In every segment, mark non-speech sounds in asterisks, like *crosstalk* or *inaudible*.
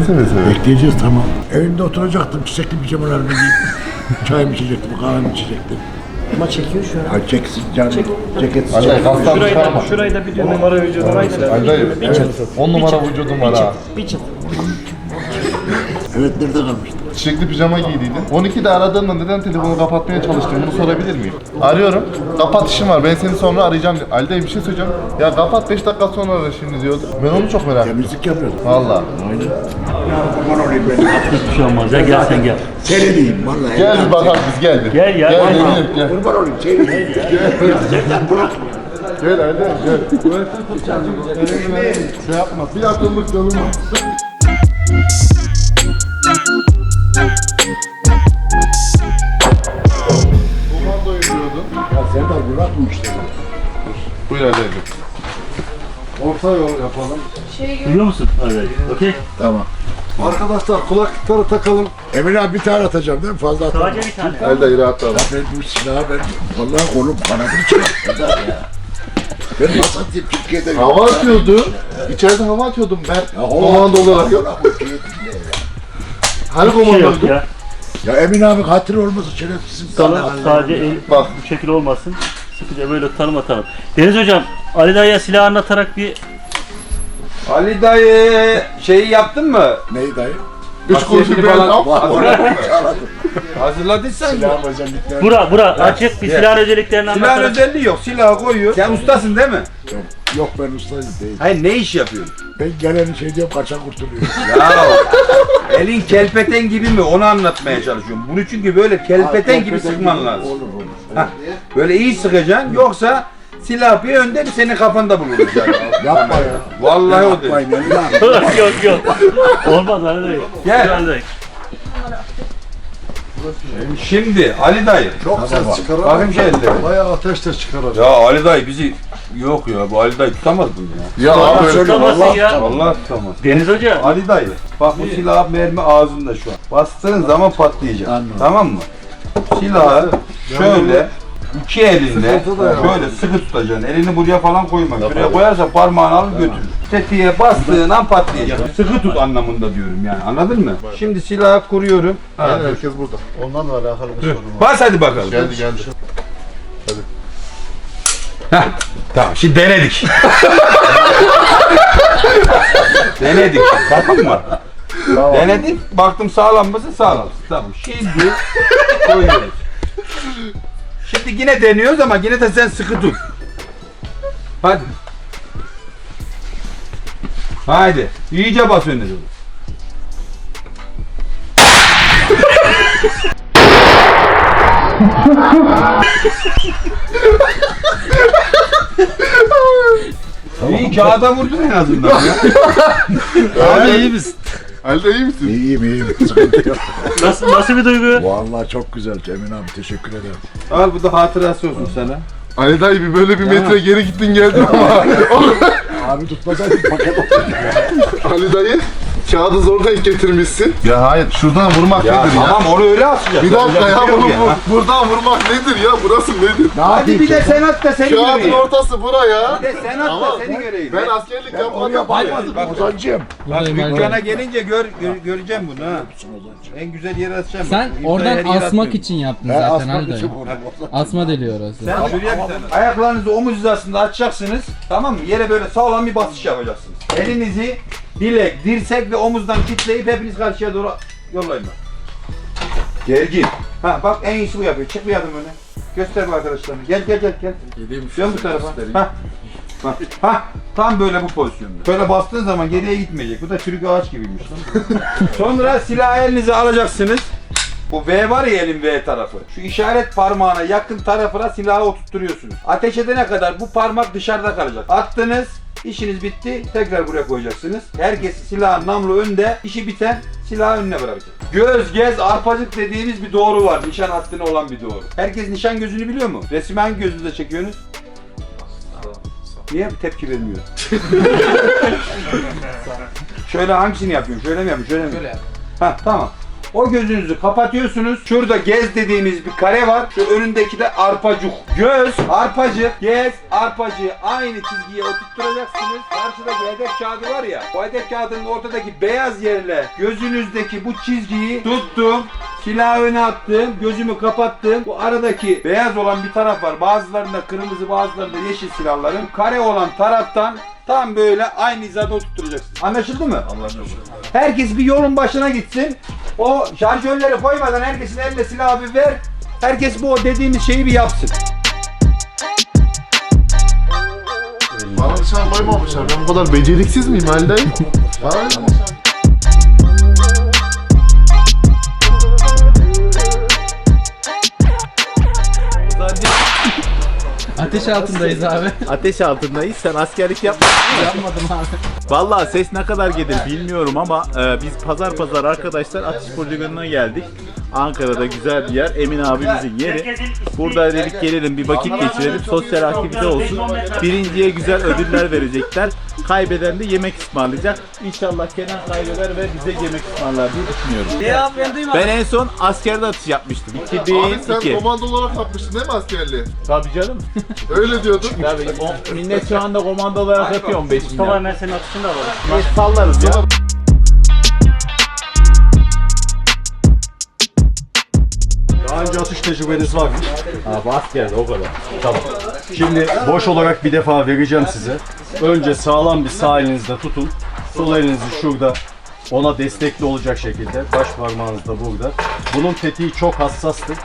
Bekleyeceksin seve seve. Bekleyeceğiz tamam. Evimde oturacaktım. Çiçekli pijamalarımı giyip *laughs* çayımı içecektim, kahvemi içecektim. Ama çekiyor şu an. Ay çeksiz canım. Ceketsiz Ali dayı çekmiyor. kastan Şurayı çıkarma. da, şurayı da bir numara vücuduna Ali dayı. On numara vücudum var ha. Bir çıt. Evet nerede kalmıştım? Çiçekli pijama giydiydin. 12'de aradığında neden telefonu kapatmaya çalıştın bunu sorabilir miyim? Arıyorum. Kapat işim var. Ben seni sonra arayacağım. Ali dayı bir şey söyleyeceğim. Ya kapat 5 dakika sonra ara şimdi diyordu. Ben onu çok merak ettim. Temizlik yapıyordum. Valla. Aman olayım ben. Bir şey olmaz ya gel sen gel. Seni diyeyim vallahi. Gel bir bakalım biz geldik. Gel ya. Gel Gel. gel gel. Kurban olayım seni diyeyim. Gel Ali dayı gel. Şey yapma. Bir akıllık yolum var. Komandoyu diyordun. Ya Serdar bırak mı işte? Buyur dayı. Orta yol yapalım. Duyuyor musun? Evet. Okey. Tamam. Arkadaşlar kulaklıkları takalım. Emin abi bir tane atacağım değil mi? Fazla atamam. Sadece bir tane. Ali dayı rahatla. Ben bu silahı ben vallahi kolum kanadı çıkarttı ya. Ben nasıl atayım Türkiye'de? Hava atıyordu. İçeride hava atıyordum ben. Ya, Komando olarak. Hani Bir şey yok ya. Ya Emin abi hatır olmasa şerefsizim. Sana sadece el Bak. bu şekil olmasın. Sıkıca böyle tanım atalım. Deniz hocam Ali Dayı'ya silah anlatarak bir Ali dayı şeyi yaptın mı? Neyi dayı? Üç kuruşu falan- al. Hazırladıysan Silahım hocam bitmez. bura bura açık bir silah özelliklerini Silah anlatarak. özelliği yok. Silahı koyuyor. Sen ustasın değil mi? Yok ben ustayım değil. Hayır ne iş yapıyorsun? Ben geleni şey diyorum kaçan kurtuluyor. *laughs* Ya elin kelpeten gibi mi onu anlatmaya çalışıyorum. Bunu çünkü böyle kelpeten gibi sıkman lazım. Olur olur. Hah, Böyle iyi sıkacaksın yoksa silah bir önde bir senin kafanda bulunur *laughs* yani. Yapma ya. Vallahi o değil. Yapmayın abi. *laughs* yok yok. Olmaz Dayı. Gel. Dayı. Şimdi Ali dayı. Çok ses çıkarır. Bakın şey ellere. Bayağı ateş de çıkarır. Ya Ali dayı bizi yok ya bu Ali dayı tutamaz bunu ya. Ya abi öyle. Vallahi ya. Vallahi tutamaz. Deniz Hoca. Ali dayı bak bu silah mermi ağzında şu an. Bastığın zaman patlayacak. Anladım. Tamam mı? Silahı şöyle iki elinde da şöyle sıkı tutacaksın. Elini buraya falan koyma. Şuraya koyarsan parmağını alır götürür. Tetiğe bastığın an patlayacak. Sıkı tut anlamında diyorum yani. Anladın mı? Şimdi silahı kuruyorum. Ha. Herkes burada. Ondan alakalı bir sorun var. Bas hadi bakalım. Geldi geldi. Tamam şimdi denedik. *laughs* denedik. Bakın mı? Denedik. Baktım sağlam mısın? Sağlam. Tamam. Şimdi koyuyoruz. Şimdi yine deniyoruz ama yine de sen sıkı tut. Hadi. Haydi. İyice bas önüne. İyi kağıda vurdun en azından ya. Abi iyi misin? Ali de iyi misin? İyiyim iyiyim. *laughs* Sıkıntı yok. Nasıl, nasıl bir duygu? Vallahi çok güzel Emin abi teşekkür ederim. Al bu da hatırası olsun sana. Ali dayı bir böyle bir metre geri gittin geldin ama Abi tutmasaydın paket olurdu. Ali dayı kağıdı zor denk getirmişsin. Ya hayır şuradan vurmak Ya nedir ya? tamam onu öyle atacağız. Bir dakika ya bunu bu, buradan vurmak nedir ya? Burası nedir? Ne Hadi bir de ki? sen at da seni Kağıdın göreyim. ortası bura ya. Bir de sen at Ama da seni göreyim. Ben askerlik yapmadım. Bak- dükkana gelince gör, gör- göreceğim bunu ha. En güzel yere atacağım. Sen İmzayı oradan yere asmak atmıyorum. için yaptın Ben zaten vurdum. Asma deliyor orası. Sen şuraya bir tane. Ayaklarınızı omuz hizasında açacaksınız. Tamam mı? Yere böyle sağlam bir basış yapacaksınız. Elinizi bilek, dirsek ve omuzdan kitleyip hepiniz karşıya doğru yollayın bak. Gergin. Ha bak en iyisi bu yapıyor. Çık bir adım öne. Göster bu arkadaşlarına. Gel gel gel gel. Dön bu tarafa. Ha. Ha. ha. Tam böyle bu pozisyonda. Böyle bastığın zaman geriye gitmeyecek. Bu da çürük ağaç gibiymiş. lan. *laughs* Sonra silahı elinize alacaksınız. Bu V var ya elin V tarafı. Şu işaret parmağına yakın tarafına silahı oturtturuyorsunuz. Ateş edene kadar bu parmak dışarıda kalacak. Attınız, işiniz bitti. Tekrar buraya koyacaksınız. Herkes silahın namlu önde, işi biten silahı önüne bırakacak. Göz, gez, arpacık dediğimiz bir doğru var. Nişan hattına olan bir doğru. Herkes nişan gözünü biliyor mu? Resmi hangi gözünüze çekiyorsunuz? Niye tepki vermiyor? *laughs* Şöyle hangisini yapıyorsun? Şöyle mi yapıyorsun? Şöyle mi? Şöyle yap. Ha tamam. O gözünüzü kapatıyorsunuz. Şurada gez dediğimiz bir kare var. Şu önündeki de arpacık. Göz, arpacık, gez, arpacığı aynı çizgiye oturtturacaksınız. Karşıdaki hedef kağıdı var ya. O hedef kağıdının ortadaki beyaz yerle gözünüzdeki bu çizgiyi tuttum. Silahı öne attım, gözümü kapattım. Bu aradaki beyaz olan bir taraf var. Bazılarında kırmızı, bazılarında yeşil silahların. Kare olan taraftan tam böyle aynı hizada oturtturacaksın. Anlaşıldı mı? Anlaşıldı. Herkes bir yolun başına gitsin. O şarjörleri koymadan herkesin eline silahı bir ver. Herkes bu o dediğimiz şeyi bir yapsın. Bana nişan koymamışlar. Ben bu kadar beceriksiz miyim Halide? *laughs* Bana nişan Ateş altındayız abi. Ateş altındayız. Sen askerlik yapmadın mı? Yapmadım abi. Vallahi ses ne kadar gelir bilmiyorum ama e, biz pazar pazar arkadaşlar atış poligonuna geldik. Ankara'da güzel bir yer. Emin abimizin yeri. Burada dedik gelelim bir vakit geçirelim. Sosyal aktivite olsun. Birinciye güzel ödüller verecekler. Kaybeden de yemek ısmarlayacak. İnşallah Kenan kaybeder ve bize yemek ısmarlar diye düşünüyorum. Ben. Ben en son askerde atış yapmıştım. Abi sen 2002. komando olarak yapmıştın değil mi askerliği? Tabii canım. Öyle diyordun. Tabii. O, millet şu anda komando olarak yapıyor 15 Mustafa milyon. hemen senin da alalım. Biz sallarız ya. Daha önce atış tecrübeniz var mı? Abi askerde o kadar. Tamam. Şimdi boş olarak bir defa vereceğim size. Önce sağlam bir sağ elinizde tutun. Sol elinizi şurada ona destekli olacak şekilde. Baş parmağınız da burada. Bunun tetiği çok hassastır.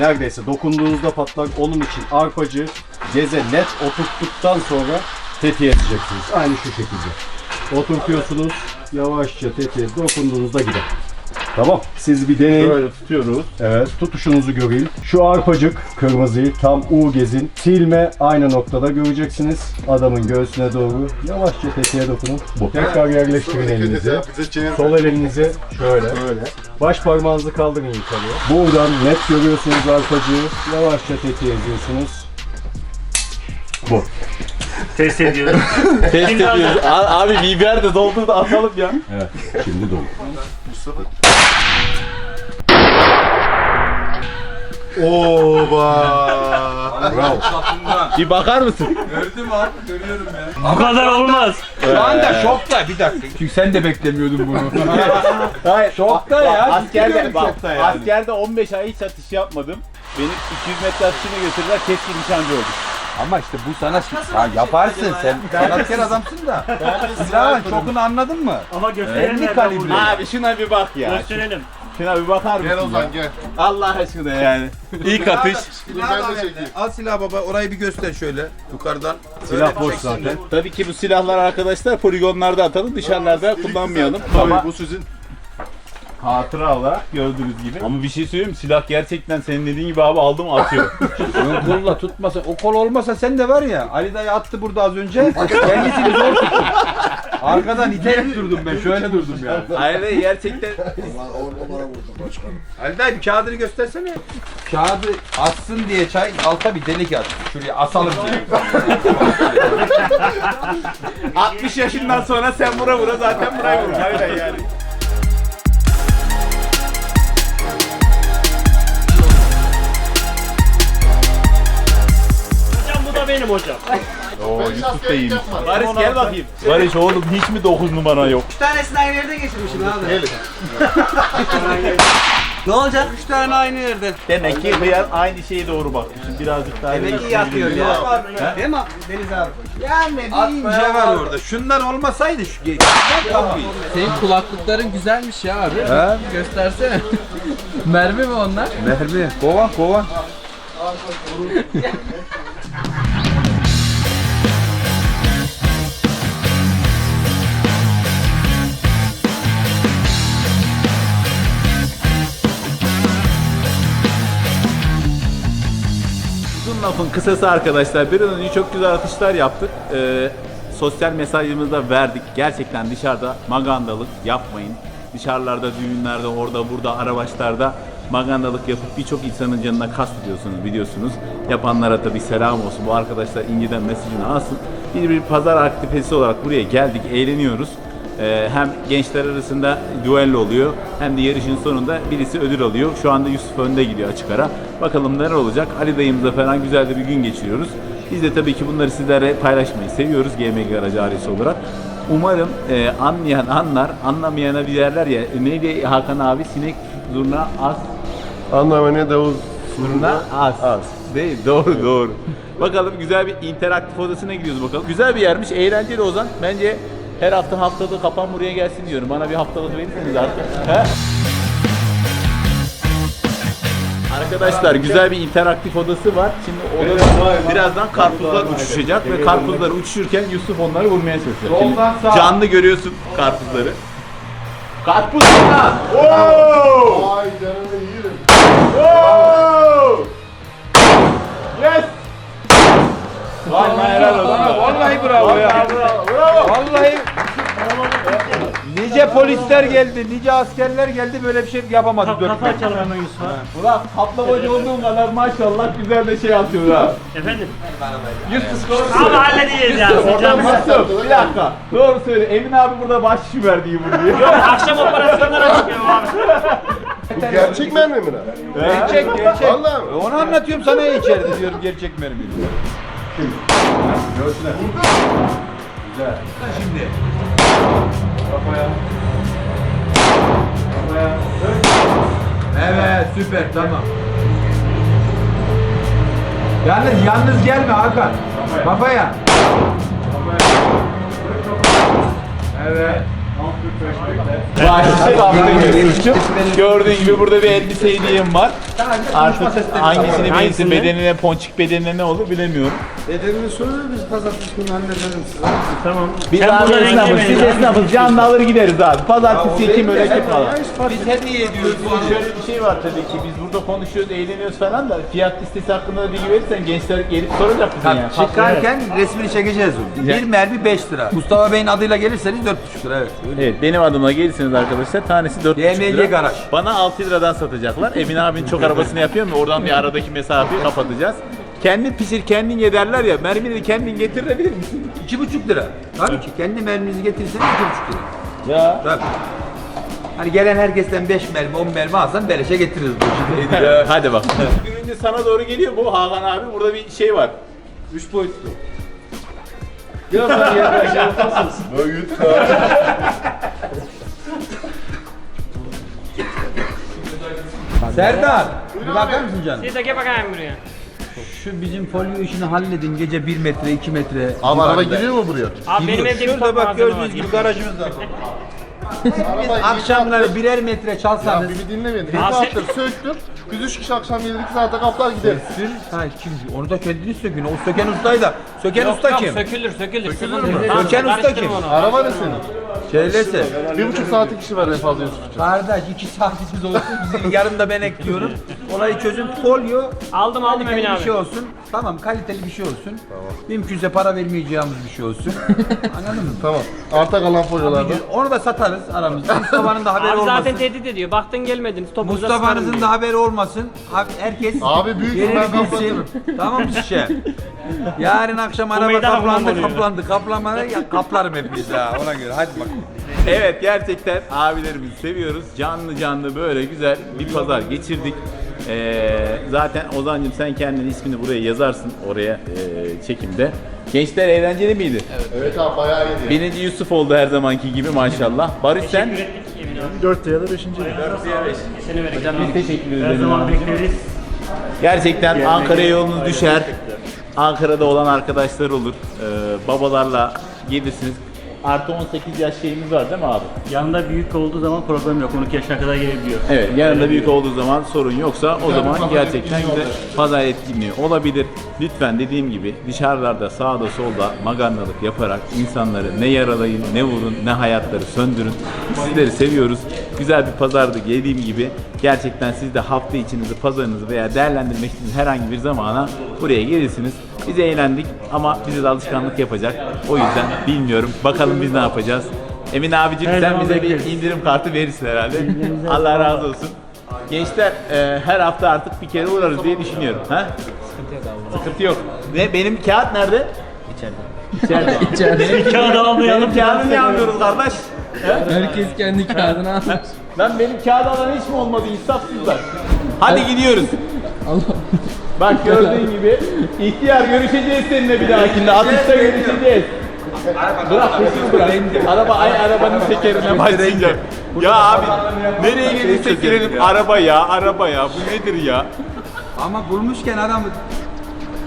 Neredeyse dokunduğunuzda patlar. Onun için arpacı geze net oturttuktan sonra tetiğe edeceksiniz. Aynı şu şekilde. Oturtuyorsunuz. Yavaşça tetiğe dokunduğunuzda gider. Tamam. Siz bir deneyin. Böyle tutuyoruz. Evet, tutuşunuzu göreyim. Şu arpacık kırmızıyı tam U gezin. Silme aynı noktada göreceksiniz. Adamın göğsüne doğru yavaşça tetiğe dokunun. Bu. Tekrar yerleştirin elinizi. Sol elinizi şöyle. Böyle. Baş parmağınızı kaldırın yukarıya. Buradan net görüyorsunuz arpacığı. Yavaşça tetiğe ediyorsunuz. Bu. Test ediyorum. Test ediyoruz. *laughs* A- Abi biber de doldur da atalım ya. Evet. Şimdi dolu. Oba. Bravo. Bir bakar mısın? Gördüm abi, görüyorum ya. Bu kadar olmaz. Şu anda şokta bir dakika. Çünkü sen de beklemiyordun bunu. *laughs* Hayır. Şokta ya. Askerde, bak, şokta yani. askerde 15 ay hiç atış yapmadım. Beni 200 metre atışına götürdüler. Keskin nişancı oldum. Ama işte bu sana ya yaparsın sen. Sanatkar adamsın da. Silahın çokunu anladın mı? Ama gösterelim. Elli nereden kalibre. vuruyor. Abi şuna bir bak ya. Gösterelim. Şuna bir bakar Gel mısın? Ozan ya? gel. Allah aşkına yani. İlk atış. Çekeyim. Al silah baba orayı bir göster şöyle yukarıdan. Silah boş zaten. Tabii ki bu silahlar arkadaşlar poligonlarda atalım. Dışarılarda kullanmayalım. Tabii Ama bu sizin hatıra olarak gördüğünüz gibi. Ama bir şey söyleyeyim mi? Silah gerçekten senin dediğin gibi abi aldım atıyor. Ön *laughs* kolla tutmasa o kol olmasa sen de var ya Ali dayı attı burada az önce. Kendisini zor tuttum. Arkadan iterek durdum ben şöyle durdum yani. Hayır gerçekten Ulan on numara vurdum başkanım. Ali dayı bir kağıdını göstersene. Kağıdı atsın diye çay alta bir delik at. Şuraya asalım diye. *laughs* 60 yaşından sonra sen vura vura zaten burayı vur. Hayır yani. Da benim hocam. Hiç askerlik yapmadım. Barış gel bakayım. Barış oğlum hiç mi 9 numara yok? Üç tanesini aynı yerde geçirmişim abi. *laughs* Ne olacak? Üç tane aynı yerde. Demek ki hıyar aynı şeye doğru bakmışsın. Birazcık daha Demek ki yatıyor ya. Değil mi Deniz abi? Yani bir ince var orada. Şunlar olmasaydı şu ge- tabii. Senin kulaklıkların güzelmiş ya abi. He? Göstersene. *laughs* Mermi mi onlar? Mermi. Kovan kovan. *laughs* Uzun lafın kısası arkadaşlar. Bir an önce çok güzel atışlar yaptık. Ee, sosyal mesajımızı da verdik. Gerçekten dışarıda magandalık yapmayın. Dışarılarda, düğünlerde, orada, burada, arabaşlarda magandalık yapıp birçok insanın canına kastediyorsunuz biliyorsunuz. Yapanlara da bir selam olsun. Bu arkadaşlar inciden mesajını alsın. Bir, bir pazar aktivitesi olarak buraya geldik, eğleniyoruz. Ee, hem gençler arasında duello oluyor hem de yarışın sonunda birisi ödül alıyor. Şu anda Yusuf önde gidiyor açık ara. Bakalım neler olacak. Ali dayımızla falan güzel de bir gün geçiriyoruz. Biz de tabii ki bunları sizlere paylaşmayı seviyoruz GMG Garajı ailesi olarak. Umarım e, anlayan anlar, anlamayana bir derler ya. Neydi Hakan abi? Sinek zurna az. Anlamaya Davuz. Zurna az. Az. Değil, doğru doğru. bakalım güzel bir interaktif odasına gidiyoruz bakalım. Güzel bir yermiş, eğlenceli Ozan. Bence her hafta haftada kapan buraya gelsin diyorum. Bana bir haftalık verirseniz artık. Arkadaşlar güzel bir interaktif odası var. Şimdi odada birazdan karpuzlar uçuşacak ve karpuzlar uçuşurken Yusuf onları vurmaya çalışacak. Şimdi canlı görüyorsun karpuzları. Karpuz! Oo! Ay canını yerim. Oo! Yes! Vallahi helal olsun. Vallahi bravo ya. Vallahi Nice polisler geldi, nice askerler geldi böyle bir şey yapamadı. dört Kafa açalım hemen Yusuf'a. Ulan kaplamacı olduğun kadar maşallah güzel de şey atıyor ha. Efendim? Yusuf Abi halledeceğiz ya. Oradan nasıl? Bir dakika. Doğru söyle. Emin abi burada bahşiş verdi iyi bunu Akşam operasyonlara çıkıyorum abi. Bu gerçek mermi mi lan? Gerçek, gerçek. Vallahi mi? Onu anlatıyorum sana içeride diyorum gerçek mermi. Evet süper tamam. Yalnız yalnız gelme Hakan. Kafaya. Evet. Bahşiş kaptın Gördüğün gibi burada bir elbise hediyem var. Artık hangisini beğensin bedenine, ponçik bedenine ne olur bilemiyorum. Bedenini soruyor biz pazartesi günü hallederim size. Tamam. Biz Sen abi burada esnafız, renk siz esnafız. Canlı alır gideriz abi. Pazartesi için öyle falan. Biz hediye ediyoruz. Şöyle bir şey var tabii ki biz burada konuşuyoruz, eğleniyoruz falan da fiyat listesi hakkında da bilgi verirsen gençler gelip soracak bize yani. Çıkarken resmini çekeceğiz. Bir mermi 5 lira. Mustafa Bey'in adıyla gelirseniz 4,5 lira evet. Evet benim adıma gelirseniz arkadaşlar tanesi 4,5 DMG lira. garaj. Bana 6 liradan satacaklar. Emin abinin çok arabasını yapıyor mu? Oradan bir aradaki mesafeyi kapatacağız. Kendin pişir kendin ye derler ya. Mermini de kendin getirebilir misin? 2,5 lira. Tabii ki kendi merminizi getirirseniz 2,5 lira. Ya. Tabii. Hani gelen herkesten 5 mermi 10 mermi alsan beleşe getiririz bu işi. *laughs* Hadi bak. Gününce sana doğru geliyor bu Hakan abi. Burada bir şey var. 3 boyutlu. Öğüt. Serdar, bir bakar mısın canım? Siz de gel bakayım buraya. Şu bizim folyo işini halledin gece 1 metre 2 metre. Abi araba civarında. giriyor mu buraya? Abi benim evde bir Şurada bak gördüğünüz gibi garajımız var. *laughs* Araba Akşamları birer metre Ya çalsanız. bir, bir dinle beni. Sen- saattir söktür. Biz üç kişi akşam 7 saate kaplar gideriz. Ha kim? Onu da kendiniz sökün. O söken ustaydı. da. Söken Yok, usta kim? Sökülür sökülür. Sökülür mü? Söken usta kim? Araba ne senin? Şeylese. Bir buçuk saatlik işi var en fazla Yusuf'cum. Kardeş iki saatimiz olsun. Bizi *laughs* yarın da ben ekliyorum. Olayı çözün. Folyo Aldım aldım kaliteli Emin bir şey olsun. Tamam kaliteli bir şey olsun. Mümkünse para vermeyeceğimiz bir şey olsun. *laughs* Anladın mı? Tamam. Arta kalan folyolarda. Onu da satarız aramızda. Mustafa'nın da *laughs* haberi Abi zaten olmasın. tehdit ediyor. Baktın gelmediniz topunuza Mustafa'nızın da haberi olmasın. Ha- Herkes Abi büyük gelir ben bilsin. kapatırım. Tamam mı şişe? Yarın akşam araba meydan kaplandı oluyor. kaplandı kaplanmadı ya kaplarım hepinizi ha ona göre hadi bak. Evet gerçekten abilerimizi seviyoruz. Canlı canlı böyle güzel bir pazar geçirdik. Ee, zaten Ozan'cığım sen kendin ismini buraya yazarsın oraya ee, çekimde. Gençler eğlenceli miydi? Evet abi bayağı iyiydi. Birinci Yusuf oldu her zamanki gibi maşallah. Barış sen? 4 ya da 5. Seni vereceğim. Biz teşekkür ederiz. Her zaman bekleriz. Gerçekten Ankara'ya yolunuz düşer. Ankara'da olan arkadaşlar olur. Ee, babalarla gelirsiniz. Artı 18 yaş şeyimiz var değil mi abi? Yanında büyük olduğu zaman problem yok. 12 yaşına kadar gelebiliyor. Evet yanında büyük olduğu zaman sorun yoksa o zaman gerçekten güzel pazar etkinliği olabilir. Lütfen dediğim gibi dışarılarda sağda solda magandalık yaparak insanları ne yaralayın ne vurun ne hayatları söndürün. Sizleri seviyoruz. Güzel bir pazardı dediğim gibi. Gerçekten siz de hafta içinizi pazarınızı veya değerlendirmek için herhangi bir zamana buraya gelirsiniz. Biz eğlendik ama bize de alışkanlık yapacak. O yüzden bilmiyorum. Bakalım biz ne yapacağız. Emin abicim Her sen bize bir indirim kartı verirsin herhalde. *laughs* Allah razı olsun. Gençler e, her hafta artık bir kere uğrarız diye düşünüyorum. Ha? Sıkıntı yok abi. Sıkıntı yok. Ve benim kağıt nerede? İçeride. İçeride. *laughs* İçeride. Kağıdı almayalım. benim kağıdı niye almıyoruz kardeş? Herkes kendi kağıdını almış. Lan benim kağıt alan hiç mi olmadı insafsızlar? Hadi gidiyoruz. Bak gördüğün gibi ihtiyar görüşeceğiz seninle bir dahakinde. Atışta görüşeceğiz. Bırak peşini bırak. Araba ay arabanın tekerine başlayacak. Ya abi nereye gelirsek girelim araba ya araba ya bu nedir ya? Ama bulmuşken adamı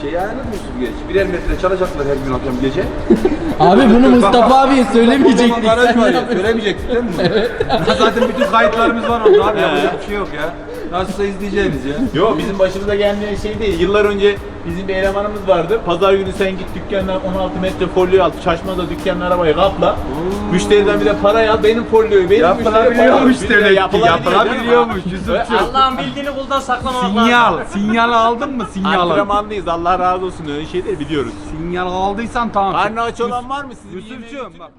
şey ayarlamıyorsun geç. Birer metre çalacaklar her gün akşam gece. *laughs* Abi bunu Mustafa abiye söylemeyecektik. garaj var ya. Söylemeyecektik değil mi? Evet. Zaten bütün kayıtlarımız var orada abi. Yapacak bir şey yok ya. Nasılsa izleyeceğiniz ya. Yo bizim başımıza gelmeyen şey değil. Yıllar önce bizim bir elemanımız vardı. Pazar günü sen git dükkandan 16 metre folyo al. Şaşmada dükkanın arabayı kapla. Müşteriden bir de parayı al. Benim folyoyu benim Yapılabiliyormuş demek ki. Yapılabiliyormuş. Yusuf'cum. Allah'ın bildiğini kuldan saklamamak Sinyal. Sinyal aldın mı? Sinyal. Antrenmanlıyız. Allah razı olsun. Öyle şeyleri biliyoruz. Sinyal aldıysan tamam. Karnı aç olan var mı sizin? Yusuf'cum bak.